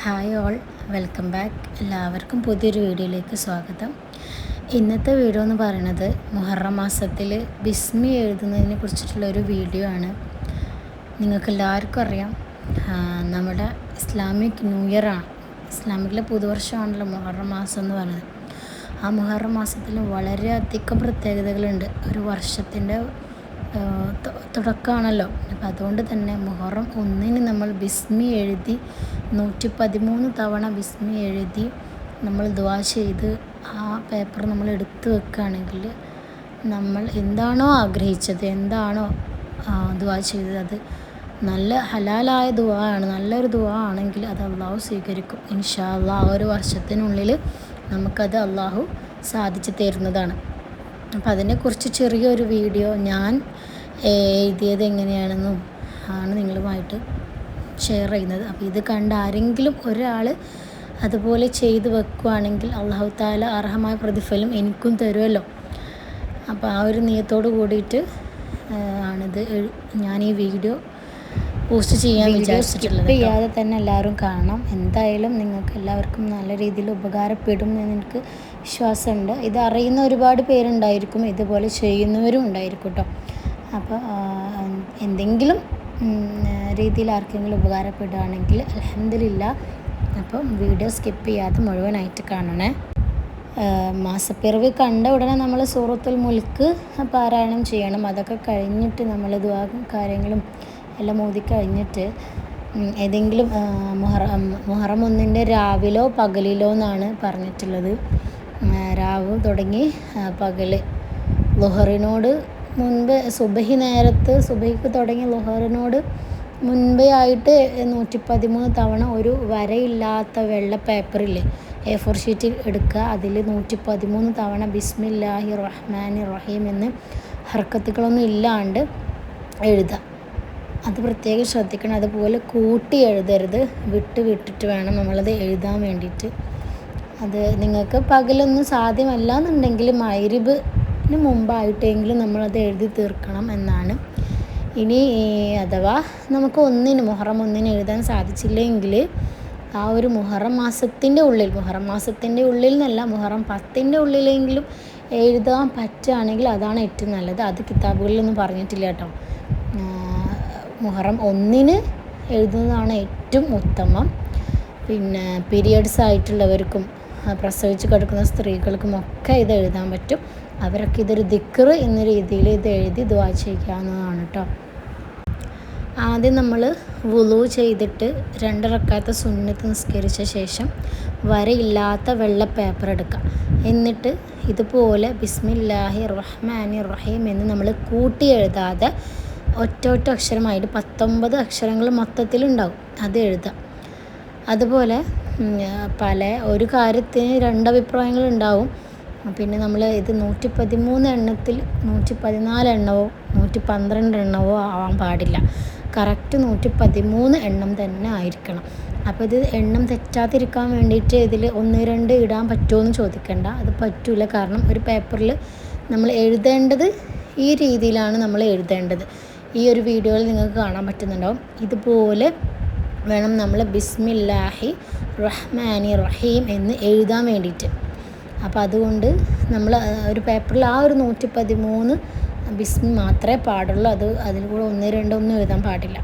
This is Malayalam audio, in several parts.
Hi all welcome back. എല്ലാവർക്കും പുതിയൊരു വീഡിയോയിലേക്ക് സ്വാഗതം. ഇന്നത്തെ വീഡിയോ എന്ന് പറയുന്നത് മുഹറം മാസത്തിൽ ബിസ്മി എഴുതുന്നതിനെ കുറിച്ചിട്ടുള്ള ഒരു വീഡിയോ ആണ്. നിങ്ങൾക്ക് എല്ലാവർക്കും അറിയാം നമ്മുടെ ഇസ്ലാമിക് ന്യൂ ഇയർ ആണ്. ഇസ്ലാമിക്കിലെ പുതുവർഷമാണല്ലോ മുഹറം മാസം എന്ന് പറയുന്നത്. ആ മുഹറം മാസത്തിൽ വളരെയധികം പ്രത്യേകതകളുണ്ട്. ഒരു വർഷത്തിന്റെ തുടക്കമാണല്ലോ. അപ്പം അതുകൊണ്ട് തന്നെ മുഹറം ഒന്നിന് നമ്മൾ ബിസ്മി എഴുതി നൂറ്റി പതിമൂന്ന് തവണ ബിസ്മി എഴുതി നമ്മൾ ദുവാ ചെയ്ത് ആ പേപ്പർ നമ്മൾ എടുത്തു വെക്കുകയാണെങ്കിൽ നമ്മൾ എന്താണോ ആഗ്രഹിച്ചത് എന്താണോ ദുവാ ചെയ്തത് അത് നല്ല ഹലാലായ ദുവാ ആണ് നല്ലൊരു ദുവാ ആണെങ്കിൽ അത് അള്ളാഹു സ്വീകരിക്കും. ഇൻഷാ അള്ളാഹ് ആ ഒരു വർഷത്തിനുള്ളിൽ നമുക്കത് അള്ളാഹു സാധിച്ചു തരുന്നതാണ്. അപ്പം അതിനെക്കുറിച്ച് ചെറിയൊരു വീഡിയോ ഞാൻ എഴുതിയത് എങ്ങനെയാണെന്നും ആണ് നിങ്ങളുമായിട്ട് ഷെയർ ചെയ്യുന്നത്. അപ്പോൾ ഇത് കണ്ട് ആരെങ്കിലും ഒരാൾ അതുപോലെ ചെയ്തു വെക്കുകയാണെങ്കിൽ അള്ളാഹു താല അർഹമായ പ്രതിഫലം എനിക്കും തരുമല്ലോ അപ്പോൾ ആ ഒരു നിയത്തോട് കൂടിയിട്ട് ആണിത് ഞാൻ ഈ വീഡിയോ പോസ്റ്റ് ചെയ്യാൻ വിചാരിച്ചിട്ടുള്ളത് ചെയ്യാതെ തന്നെ എല്ലാവരും കാണണം. എന്തായാലും നിങ്ങൾക്ക് എല്ലാവർക്കും നല്ല രീതിയിൽ ഉപകാരപ്പെടും എന്ന് എനിക്ക് വിശ്വാസമുണ്ട്. ഇത് അറിയുന്ന ഒരുപാട് പേരുണ്ടായിരിക്കും ഇതുപോലെ ചെയ്യുന്നവരും ഉണ്ടായിരിക്കും കേട്ടോ. അപ്പോൾ എന്തെങ്കിലും രീതിയിൽ ആർക്കെങ്കിലും ഉപകാരപ്പെടുകയാണെങ്കിൽ അലഹമില്ല അപ്പം വീഡിയോ സ്കിപ്പ് ചെയ്യാതെ മുഴുവനായിട്ട് കാണണേ. മാസപ്പിറവി കണ്ട ഉടനെ നമ്മൾ സൂറത്തുൽ മുൽക്ക് പാരായണം ചെയ്യണം. അതൊക്കെ കഴിഞ്ഞിട്ട് നമ്മൾ ദ്വാ കാര്യങ്ങളും എല്ലാം ഓതി കഴിഞ്ഞിട്ട് ഏതെങ്കിലും മുഹറ മുഹറം ഒന്നിന്റെ രാവിലോ പകലിലോ എന്നാണ് പറഞ്ഞിട്ടുള്ളത്. രാവ് തുടങ്ങി പകൽ ലുഹറിനോട് മുൻപ് സുബഹി നേരത്ത് സുബഹിക്ക് തുടങ്ങി ലുഹറിനോട് മുൻപേ ആയിട്ട് നൂറ്റി പതിമൂന്ന് തവണ ഒരു വരയില്ലാത്ത വെള്ള പേപ്പറില്ലേ എ ഫോർ ഷീറ്റിൽ എടുക്കുക. അതിൽ നൂറ്റി പതിമൂന്ന് തവണ ബിസ്മില്ലാഹി റഹ്മാൻ റഹീം എന്ന് ഹർക്കത്തുകളൊന്നും ഇല്ലാണ്ട് എഴുതുക. അത് പ്രത്യേകം ശ്രദ്ധിക്കണം. അതുപോലെ കൂട്ടി എഴുതരുത്. വിട്ട് വിട്ടിട്ട് വേണം നമ്മളത് എഴുതാൻ വേണ്ടിയിട്ട്. അത് നിങ്ങൾക്ക് പകലൊന്നും സാധ്യമല്ല എന്നുണ്ടെങ്കിൽ മൈരിബിന് മുമ്പായിട്ടെങ്കിലും നമ്മളത് എഴുതി തീർക്കണം എന്നാണ്. ഇനി അഥവാ നമുക്ക് ഒന്നിന് മുഹറം ഒന്നിന് എഴുതാൻ സാധിച്ചില്ലെങ്കിൽ ആ ഒരു മുഹറം മാസത്തിന്റെ ഉള്ളിൽ മുഹറം മാസത്തിന്റെ ഉള്ളിൽ എന്നല്ല മുഹറം പത്തിന്റെ ഉള്ളിലെങ്കിലും എഴുതാൻ പറ്റുകയാണെങ്കിൽ അതാണ് ഏറ്റവും നല്ലത്. അത് കിതാബുകളിലൊന്നും പറഞ്ഞിട്ടില്ല കേട്ടോ. മുഹറം ഒന്നിന് എഴുതുന്നതാണ് ഏറ്റവും ഉത്തമം. പിന്നെ പീരിയഡ്സ് ആയിട്ടുള്ളവർക്കും പ്രസവിച്ച് കിടക്കുന്ന സ്ത്രീകൾക്കും ഒക്കെ ഇത് എഴുതാൻ പറ്റും. അവരൊക്കെ ഇതൊരു ദിക്കറ് എന്ന രീതിയിൽ ഇത് എഴുതി ദ്വാ വായിച്ചിരിക്കാവുന്നതാണ് കേട്ടോ ആദ്യം നമ്മൾ വുളു ചെയ്തിട്ട് രണ്ടിറക്കാത്ത സുന്നത്ത് നിസ്കരിച്ച ശേഷം വരയില്ലാത്ത വെള്ള പേപ്പർ എടുക്കുക എന്നിട്ട് ഇതുപോലെ ബിസ്മില്ലാഹി റഹ്മാനി റഹീം എന്ന് നമ്മൾ കൂട്ടി എഴുതാതെ ഒറ്റ ഒറ്റ അക്ഷരമായിട്ട് പത്തൊമ്പത് അക്ഷരങ്ങൾ മൊത്തത്തിലുണ്ടാവും. അത് എഴുതുക അതുപോലെ പല ഒരു കാര്യത്തിന് രണ്ടഭിപ്രായങ്ങളുണ്ടാവും. പിന്നെ നമ്മൾ ഇത് നൂറ്റി പതിമൂന്ന് എണ്ണത്തിൽ നൂറ്റി പതിനാല് എണ്ണമോ നൂറ്റി പന്ത്രണ്ട് എണ്ണമോ ആവാൻ പാടില്ല. കറക്റ്റ് നൂറ്റി പതിമൂന്ന് എണ്ണം തന്നെ ആയിരിക്കണം. അപ്പോൾ ഇത് എണ്ണം തെറ്റാതിരിക്കാൻ വേണ്ടിയിട്ട് ഇതിൽ ഒന്ന് രണ്ട് ഇടാൻ പറ്റുമോ എന്ന് ചോദിക്കണ്ട. അത് പറ്റില്ല കാരണം ഒരു പേപ്പറിൽ നമ്മൾ എഴുതേണ്ടത് ഈ രീതിയിലാണ് നമ്മൾ എഴുതേണ്ടത്. ഈ ഒരു വീഡിയോയിൽ നിങ്ങൾക്ക് കാണാൻ പറ്റുന്നുണ്ടാവും ഇതുപോലെ വേണം നമ്മൾ ബിസ്മില്ലാഹി റഹ്മാനി റഹീം എന്ന് എഴുതാൻ വേണ്ടിയിട്ട്. അപ്പോൾ അതുകൊണ്ട് നമ്മൾ ഒരു പേപ്പറിൽ ആ ഒരു നൂറ്റി പതിമൂന്ന് ബിസ്മി മാത്രമേ പാടുള്ളൂ. അത് അതിൽ കൂടെ ഒന്ന് രണ്ടോ ഒന്നും എഴുതാൻ പാടില്ല.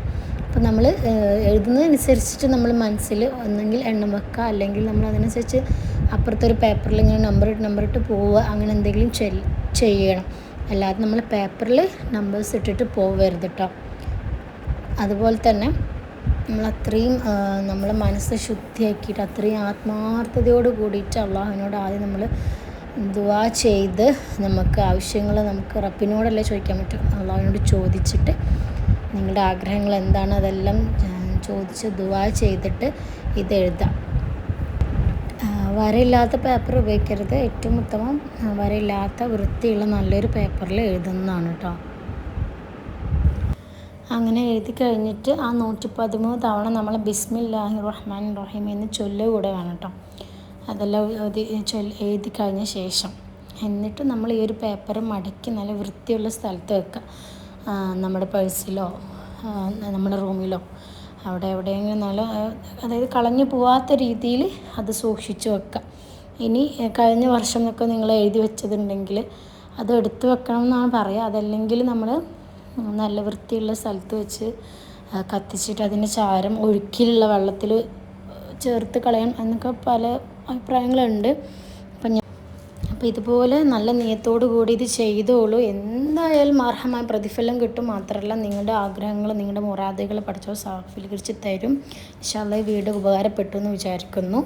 അപ്പം നമ്മൾ എഴുതുന്നതനുസരിച്ചിട്ട് നമ്മൾ മനസ്സിൽ ഒന്നെങ്കിൽ എണ്ണം വെക്കുക. അല്ലെങ്കിൽ നമ്മൾ അതിനനുസരിച്ച് അപ്പുറത്തെ ഒരു പേപ്പറിൽ ഇങ്ങനെ നമ്പർ ഇട്ട് നമ്പർ ഇട്ട് പോവുക. അങ്ങനെ എന്തെങ്കിലും ചെയ്യണം. അല്ലാതെ നമ്മൾ പേപ്പറിൽ നമ്പേഴ്സ് ഇട്ടിട്ട് പോവരുത് കേട്ടോ അതുപോലെ തന്നെ നമ്മൾ അത്രയും നമ്മളെ മനസ്സ് ശുദ്ധിയാക്കിയിട്ട് അത്രയും ആത്മാർത്ഥതയോട് കൂടിയിട്ട് അള്ളാഹുവിനോട് ആദ്യം നമ്മൾ ദുവാ ചെയ്ത് നമുക്ക് ആവശ്യങ്ങൾ നമുക്ക് റബ്ബിനോടല്ലേ ചോദിക്കാൻ പറ്റും? അള്ളാഹുവിനോട് ചോദിച്ചിട്ട് നിങ്ങളുടെ ആഗ്രഹങ്ങൾ എന്താണ് അതെല്ലാം ചോദിച്ച് ദുവാ ചെയ്തിട്ട് ഇത് എഴുതാം. വരയില്ലാത്ത പേപ്പർ ഉപയോഗിക്കരുത്. ഏറ്റവും ഉത്തമം വരയില്ലാത്ത വൃത്തിയുള്ള നല്ലൊരു പേപ്പറിൽ എഴുതുന്നതാണ് കേട്ടോ അങ്ങനെ എഴുതി കഴിഞ്ഞിട്ട് ആ നൂറ്റി പതിമൂന്ന് തവണ നമ്മൾ ബിസ്മില്ലാഹി റഹ്മാൻ റഹീം എന്ന് ചൊല്ലുക കൂടെ വേണം കേട്ടോ അതെല്ലാം എഴുതി കഴിഞ്ഞ ശേഷം. എന്നിട്ട് നമ്മൾ ഈ ഒരു പേപ്പർ മടക്കി നല്ല വൃത്തിയുള്ള സ്ഥലത്ത് വെക്കുക നമ്മുടെ പേഴ്സിലോ നമ്മുടെ റൂമിലോ അവിടെ എവിടെയെങ്കിലും നല്ല അതായത് കളഞ്ഞു പോവാത്ത രീതിയിൽ അത് സൂക്ഷിച്ചു വെക്കാം. ഇനി കഴിഞ്ഞ വർഷം എന്നൊക്കെ നിങ്ങൾ എഴുതി വെച്ചതുണ്ടെങ്കിൽ അത് എടുത്തു വെക്കണം എന്നാണ് പറയുക. അതല്ലെങ്കിൽ നമ്മൾ നല്ല വൃത്തിയുള്ള സ്ഥലത്ത് വെച്ച് കത്തിച്ചിട്ട് അതിന്റെ ചാരം ഒഴുക്കിലുള്ള വെള്ളത്തിൽ ചേർത്ത് കളയാം എന്നൊക്കെ പല അഭിപ്രായങ്ങളുണ്ട്. അപ്പോൾ ഇതുപോലെ നല്ല നിയത്തോടു കൂടി ഇത് ചെയ്തോളൂ. എന്തായാലും അർഹമായ പ്രതിഫലം കിട്ടും മാത്രമല്ല നിങ്ങളുടെ ആഗ്രഹങ്ങൾ നിങ്ങളുടെ മുറാദുകൾ പഠിച്ചോ സാഫീകരിച്ച് തരും. ഇൻഷാല്ല ഈ വീഡിയോ ഉപകാരപ്പെട്ടു എന്ന് വിചാരിക്കുന്നു.